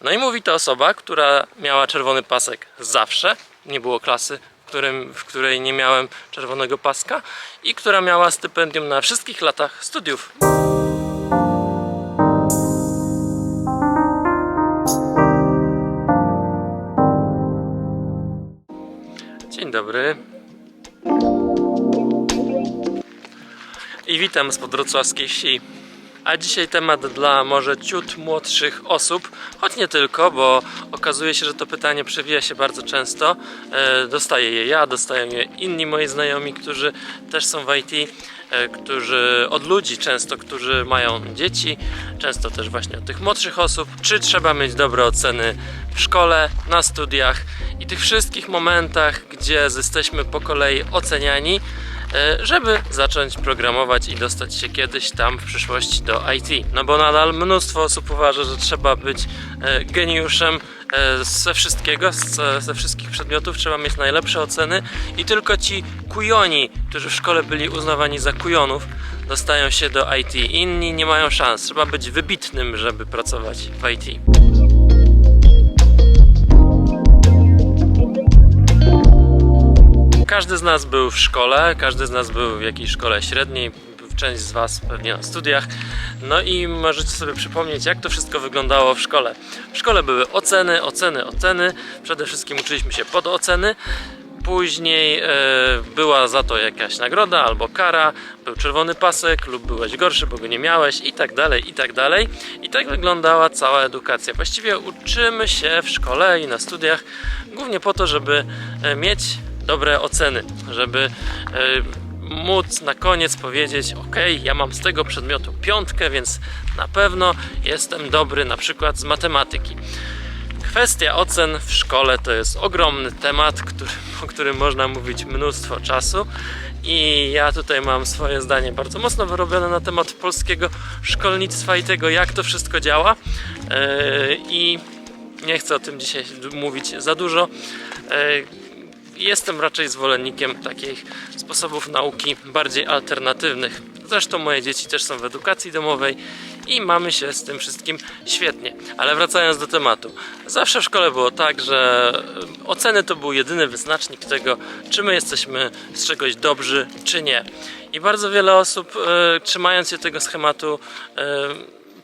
No i mówi to osoba, która miała czerwony pasek zawsze, nie było klasy, w, którym, w której nie miałem czerwonego paska i która miała stypendium na wszystkich latach studiów. Dzień dobry. I witam z podwrocławskiej wsi. A dzisiaj temat dla może ciut młodszych osób, choć nie tylko, bo okazuje się, że to pytanie przewija się bardzo często. E, dostaję je ja, dostają je inni moi znajomi, którzy też są w IT, e, którzy od ludzi często, którzy mają dzieci, często też właśnie od tych młodszych osób. Czy trzeba mieć dobre oceny w szkole, na studiach i tych wszystkich momentach, gdzie jesteśmy po kolei oceniani żeby zacząć programować i dostać się kiedyś tam w przyszłości do IT. No bo nadal mnóstwo osób uważa, że trzeba być e, geniuszem e, ze wszystkiego, ze wszystkich przedmiotów, trzeba mieć najlepsze oceny i tylko ci kujoni, którzy w szkole byli uznawani za kujonów, dostają się do IT. Inni nie mają szans. Trzeba być wybitnym, żeby pracować w IT. Każdy z nas był w szkole, każdy z nas był w jakiejś szkole średniej, część z Was pewnie na studiach. No i możecie sobie przypomnieć, jak to wszystko wyglądało w szkole. W szkole były oceny, oceny, oceny. Przede wszystkim uczyliśmy się pod oceny. Później e, była za to jakaś nagroda albo kara, był czerwony pasek lub byłeś gorszy, bo go nie miałeś i tak dalej, i tak dalej. I tak wyglądała cała edukacja. Właściwie uczymy się w szkole i na studiach głównie po to, żeby e, mieć dobre oceny, żeby e, móc na koniec powiedzieć: OK, ja mam z tego przedmiotu piątkę, więc na pewno jestem dobry na przykład z matematyki. Kwestia ocen w szkole to jest ogromny temat, który, o którym można mówić mnóstwo czasu. I ja tutaj mam swoje zdanie bardzo mocno wyrobione na temat polskiego szkolnictwa i tego, jak to wszystko działa. Yy, I nie chcę o tym dzisiaj mówić za dużo. Yy, Jestem raczej zwolennikiem takich sposobów nauki bardziej alternatywnych. Zresztą moje dzieci też są w edukacji domowej i mamy się z tym wszystkim świetnie. Ale wracając do tematu. Zawsze w szkole było tak, że e, oceny to był jedyny wyznacznik tego, czy my jesteśmy z czegoś dobrzy, czy nie. I bardzo wiele osób, e, trzymając się tego schematu, e,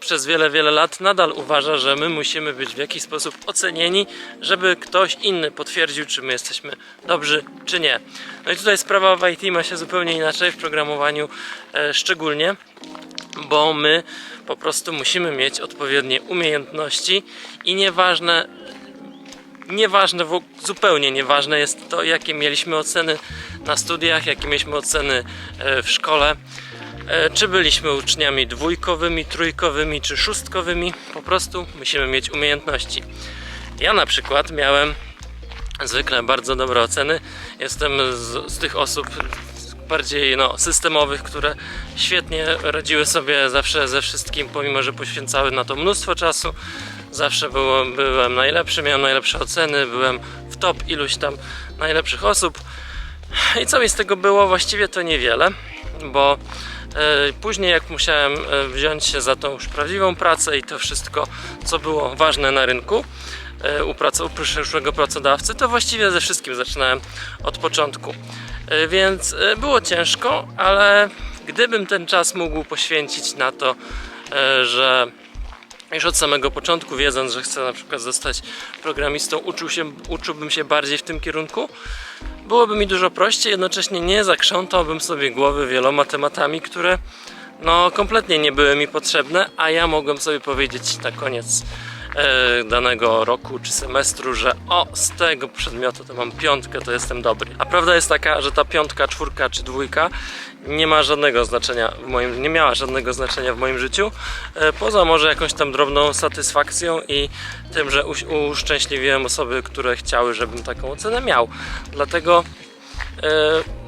przez wiele, wiele lat nadal uważa, że my musimy być w jakiś sposób ocenieni, żeby ktoś inny potwierdził, czy my jesteśmy dobrzy, czy nie. No i tutaj sprawa w IT ma się zupełnie inaczej, w programowaniu e, szczególnie, bo my po prostu musimy mieć odpowiednie umiejętności i nieważne, nieważne, zupełnie nieważne jest to, jakie mieliśmy oceny na studiach, jakie mieliśmy oceny e, w szkole. E, Czy byliśmy uczniami dwójkowymi, trójkowymi czy szóstkowymi, po prostu musimy mieć umiejętności. Ja na przykład miałem zwykle bardzo dobre oceny. Jestem z, z tych osób bardziej no, systemowych, które świetnie radziły sobie zawsze ze wszystkim, pomimo że poświęcały na to mnóstwo czasu. Zawsze byłem, byłem najlepszy, miałem najlepsze oceny, byłem w top iluś tam najlepszych osób. I co mi z tego było? Właściwie to niewiele, bo później jak musiałem e, wziąć się za tą już prawdziwą pracę i to wszystko, co było ważne na rynku e, u, przyszłego pracodawcy, to właściwie ze wszystkim zaczynałem od początku. E, więc e, było ciężko, ale gdybym ten czas mógł poświęcić na to, e, że już od samego początku, wiedząc, że chcę na przykład zostać programistą, uczył się, uczyłbym się bardziej w tym kierunku, byłoby mi dużo prościej, jednocześnie nie zakrzątałbym sobie głowy wieloma tematami, które no kompletnie nie były mi potrzebne, a ja mogłem sobie powiedzieć na koniec danego roku czy semestru, że o, z tego przedmiotu to mam piątkę, to jestem dobry. A prawda jest taka, że ta piątka, czwórka czy dwójka nie ma żadnego znaczenia w moim, nie miała żadnego znaczenia w moim życiu, e, poza może jakąś tam drobną satysfakcją i tym, że uszczęśliwiłem osoby, które chciały, żebym taką ocenę miał. Dlatego e,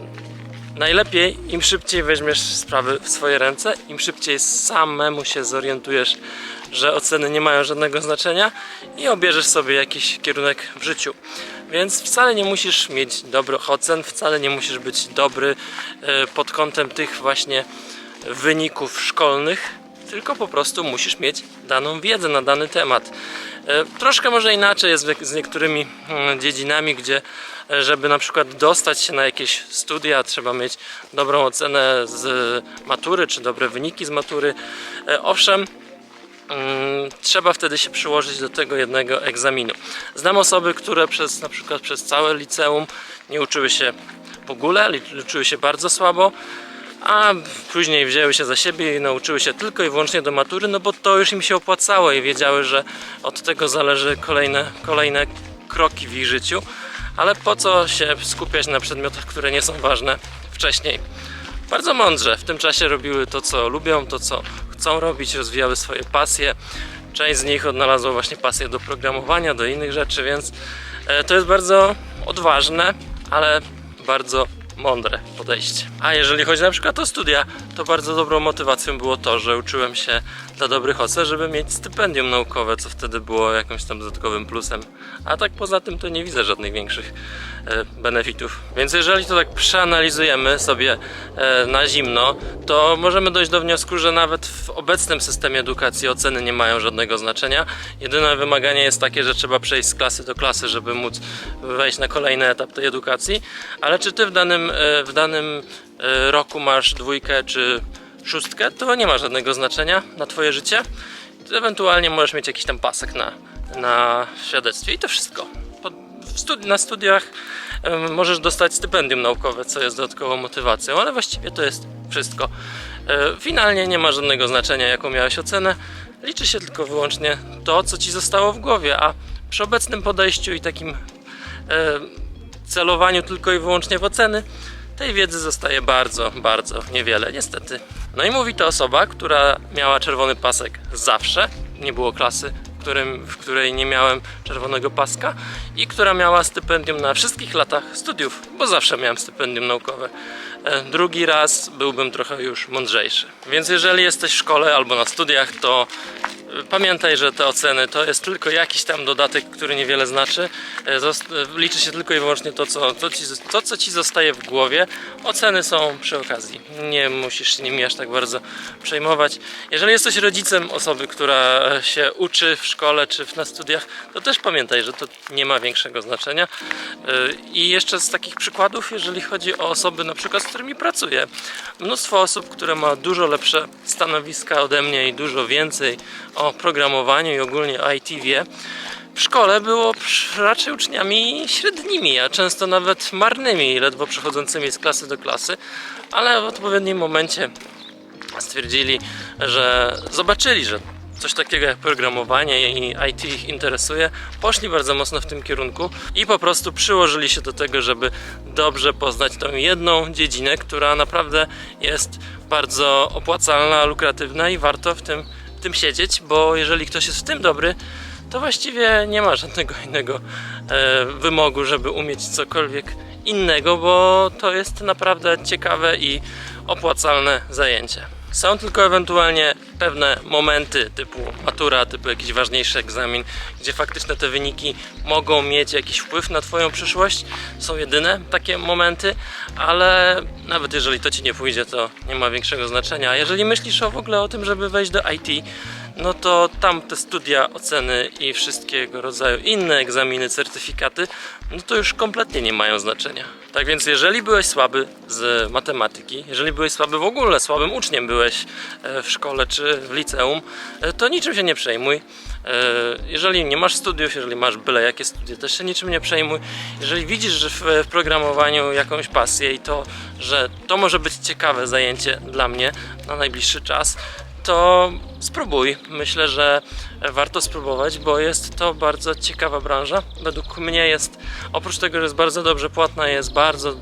Najlepiej im szybciej weźmiesz sprawy w swoje ręce, im szybciej samemu się zorientujesz, że oceny nie mają żadnego znaczenia i obierzesz sobie jakiś kierunek w życiu. Więc wcale nie musisz mieć dobrych ocen, wcale nie musisz być dobry e, pod kątem tych właśnie wyników szkolnych, tylko po prostu musisz mieć daną wiedzę na dany temat. E, Troszkę może inaczej jest z- niektórymi mm, dziedzinami, gdzie e, żeby na przykład dostać się na jakieś studia, trzeba mieć dobrą ocenę z matury, czy dobre wyniki z matury. E, Owszem, Mm, trzeba wtedy się przyłożyć do tego jednego egzaminu. Znam osoby, które przez na przykład przez całe liceum nie uczyły się w ogóle, uczyły się bardzo słabo, a później wzięły się za siebie i nauczyły się tylko i wyłącznie do matury, no bo to już im się opłacało i wiedziały, że od tego zależy kolejne, kolejne kroki w ich życiu. Ale po co się skupiać na przedmiotach, które nie są ważne wcześniej? bardzo mądrze. W tym czasie robiły to, co lubią, to, co chcą robić, rozwijały swoje pasje. Część z nich odnalazła właśnie pasję do programowania, do innych rzeczy, więc e, to jest bardzo odważne, ale bardzo mądre podejście. A jeżeli chodzi na przykład o studia, to bardzo dobrą motywacją było to, że uczyłem się dla dobrych ocen, żeby mieć stypendium naukowe, co wtedy było jakimś tam dodatkowym plusem. A tak poza tym to nie widzę żadnych większych e, benefitów. Więc jeżeli to tak przeanalizujemy sobie e, na zimno, to możemy dojść do wniosku, że nawet w obecnym systemie edukacji oceny nie mają żadnego znaczenia. Jedyne wymaganie jest takie, że trzeba przejść z klasy do klasy, żeby móc wejść na kolejny etap tej edukacji. Ale czy ty w danym, e, w danym e, roku masz dwójkę czy szóstkę, to nie ma żadnego znaczenia na twoje życie. Ewentualnie możesz mieć jakiś tam pasek na, na świadectwie i to wszystko. Studi- na studiach możesz dostać stypendium naukowe, co jest dodatkową motywacją, ale właściwie to jest wszystko. E, Finalnie nie ma żadnego znaczenia, jaką miałeś ocenę. Liczy się tylko wyłącznie to, co ci zostało w głowie, a przy obecnym podejściu i takim celowaniu tylko i wyłącznie w oceny, tej wiedzy zostaje bardzo, bardzo niewiele, niestety. No i mówi to osoba, która miała czerwony pasek zawsze, nie było klasy, w, którym, w której nie miałem czerwonego paska i która miała stypendium na wszystkich latach studiów, bo zawsze miałem stypendium naukowe. E, Drugi raz byłbym trochę już mądrzejszy. Więc jeżeli jesteś w szkole albo na studiach, to Pamiętaj, że te oceny to jest tylko jakiś tam dodatek, który niewiele znaczy. E, e, Liczy się tylko i wyłącznie to co, to, ci, to, co ci zostaje w głowie. Oceny są przy okazji. Nie musisz się nimi aż tak bardzo przejmować. Jeżeli jesteś rodzicem osoby, która się uczy w szkole czy na studiach, to też pamiętaj, że to nie ma większego znaczenia. E, I jeszcze z takich przykładów, jeżeli chodzi o osoby na przykład, z którymi pracuję. Mnóstwo osób, które ma dużo lepsze stanowiska ode mnie i dużo więcej o programowaniu i ogólnie IT wie, w szkole było raczej uczniami średnimi, a często nawet marnymi, ledwo przechodzącymi z klasy do klasy, ale w odpowiednim momencie stwierdzili, że zobaczyli, że coś takiego jak programowanie i IT ich interesuje, poszli bardzo mocno w tym kierunku i po prostu przyłożyli się do tego, żeby dobrze poznać tą jedną dziedzinę, która naprawdę jest bardzo opłacalna, lukratywna i warto w tym, tym siedzieć, bo jeżeli ktoś jest w tym dobry, to właściwie nie ma żadnego innego e, wymogu, żeby umieć cokolwiek innego, bo to jest naprawdę ciekawe i opłacalne zajęcie. Są tylko ewentualnie pewne momenty typu matura, typu jakiś ważniejszy egzamin, gdzie faktyczne te wyniki mogą mieć jakiś wpływ na Twoją przyszłość. Są jedyne takie momenty, ale nawet jeżeli to Ci nie pójdzie, to nie ma większego znaczenia. A jeżeli myślisz o w ogóle o tym, żeby wejść do IT, no to tam te studia, oceny i wszystkiego rodzaju inne egzaminy, certyfikaty, no to już kompletnie nie mają znaczenia. Tak więc jeżeli byłeś słaby z matematyki, jeżeli byłeś słaby w ogóle, słabym uczniem byłeś e, w szkole czy w liceum, e, to niczym się nie przejmuj. E, Jeżeli nie masz studiów, jeżeli masz byle jakie studia, też się niczym nie przejmuj. Jeżeli widzisz że w, w programowaniu jakąś pasję i to, że to może być ciekawe zajęcie dla mnie na najbliższy czas, to spróbuj. Myślę, że warto spróbować, bo jest to bardzo ciekawa branża. Według mnie jest, oprócz tego, że jest bardzo dobrze płatna, jest bardzo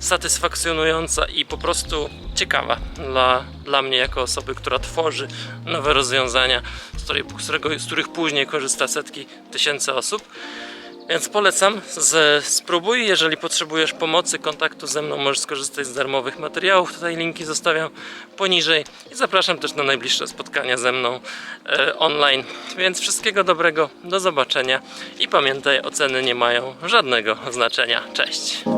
satysfakcjonująca i po prostu ciekawa dla, dla mnie jako osoby, która tworzy nowe rozwiązania, z, której, z, którego, z których później korzysta setki tysięcy osób. Więc polecam, spróbuj. Jeżeli potrzebujesz pomocy, kontaktu ze mną, możesz skorzystać z darmowych materiałów. Tutaj linki zostawiam poniżej i zapraszam też na najbliższe spotkania ze mną e, online. Więc wszystkiego dobrego, do zobaczenia i pamiętaj, oceny nie mają żadnego znaczenia. Cześć!